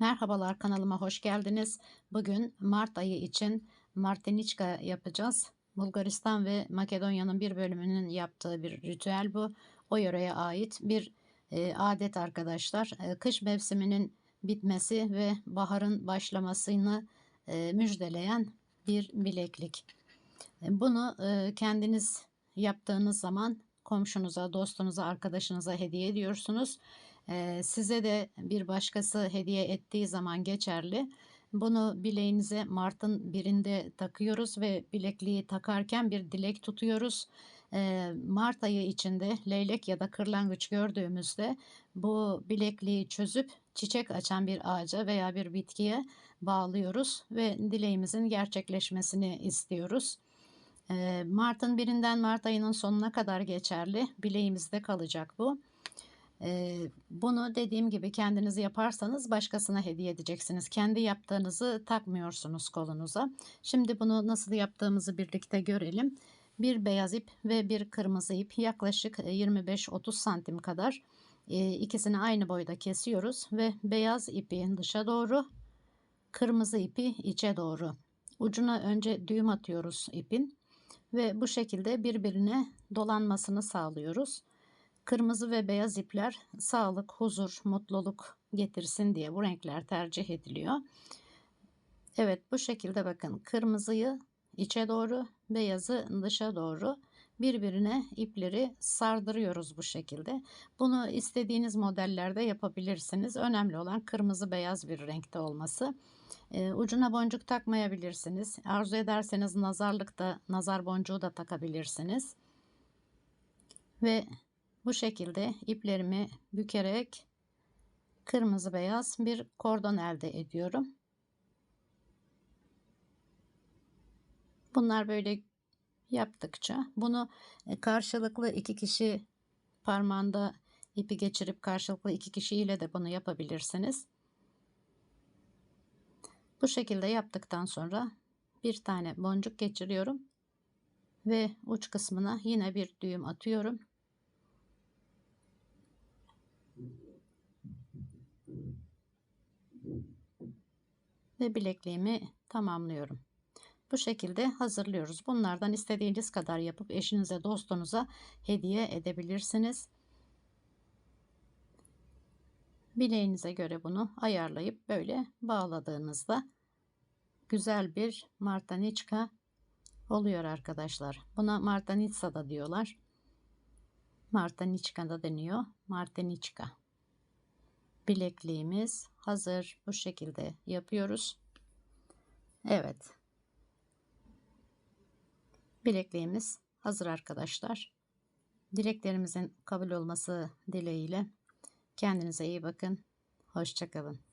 Merhabalar kanalıma hoş geldiniz. Bugün Mart ayı için Martiniçka yapacağız. Bulgaristan ve Makedonya'nın bir bölümünün yaptığı bir ritüel bu. O yöreye ait bir e, adet arkadaşlar. E, kış mevsiminin bitmesi ve baharın başlamasını e, müjdeleyen bir bileklik. E, Bunu e, kendiniz yaptığınız zaman komşunuza, dostunuza, arkadaşınıza hediye ediyorsunuz. Size de bir başkası hediye ettiği zaman geçerli. Bunu bileğinize Mart'ın birinde takıyoruz ve bilekliği takarken bir dilek tutuyoruz. Mart ayı içinde leylek ya da kırlangıç gördüğümüzde bu bilekliği çözüp çiçek açan bir ağaca veya bir bitkiye bağlıyoruz ve dileğimizin gerçekleşmesini istiyoruz. Mart'ın birinden Mart ayının sonuna kadar geçerli. Bileğimizde kalacak bu. Bunu dediğim gibi kendiniz yaparsanız başkasına hediye edeceksiniz. Kendi yaptığınızı takmıyorsunuz kolunuza. Şimdi bunu nasıl yaptığımızı birlikte görelim. Bir beyaz ip ve bir kırmızı ip yaklaşık 25-30 santim kadar ikisini aynı boyda kesiyoruz ve beyaz ipi dışa doğru, kırmızı ipi içe doğru. Ucuna önce düğüm atıyoruz ipin ve bu şekilde birbirine dolanmasını sağlıyoruz. Kırmızı ve beyaz ipler sağlık, huzur, mutluluk getirsin diye bu renkler tercih ediliyor. Evet bu şekilde bakın kırmızıyı içe doğru, beyazı dışa doğru birbirine ipleri sardırıyoruz bu şekilde. Bunu istediğiniz modellerde yapabilirsiniz. Önemli olan kırmızı beyaz bir renkte olması. Ee, ucuna boncuk takmayabilirsiniz. Arzu ederseniz nazarlık da nazar boncuğu da takabilirsiniz. Ve bu şekilde iplerimi bükerek kırmızı beyaz bir kordon elde ediyorum. Bunlar böyle yaptıkça bunu e, karşılıklı iki kişi parmağında ipi geçirip karşılıklı iki kişiyle de bunu yapabilirsiniz. Bu şekilde yaptıktan sonra bir tane boncuk geçiriyorum ve uç kısmına yine bir düğüm atıyorum. Ve bilekliğimi tamamlıyorum. Bu şekilde hazırlıyoruz. Bunlardan istediğiniz kadar yapıp eşinize, dostunuza hediye edebilirsiniz. Bileğinize göre bunu ayarlayıp böyle bağladığınızda güzel bir martaniçka oluyor arkadaşlar. Buna martanitsa da diyorlar. Martaniçka da deniyor. Martaniçka. Bilekliğimiz hazır. Bu şekilde yapıyoruz. Evet. Bilekliğimiz hazır arkadaşlar. Dileklerimizin kabul olması dileğiyle kendinize iyi bakın. Hoşçakalın.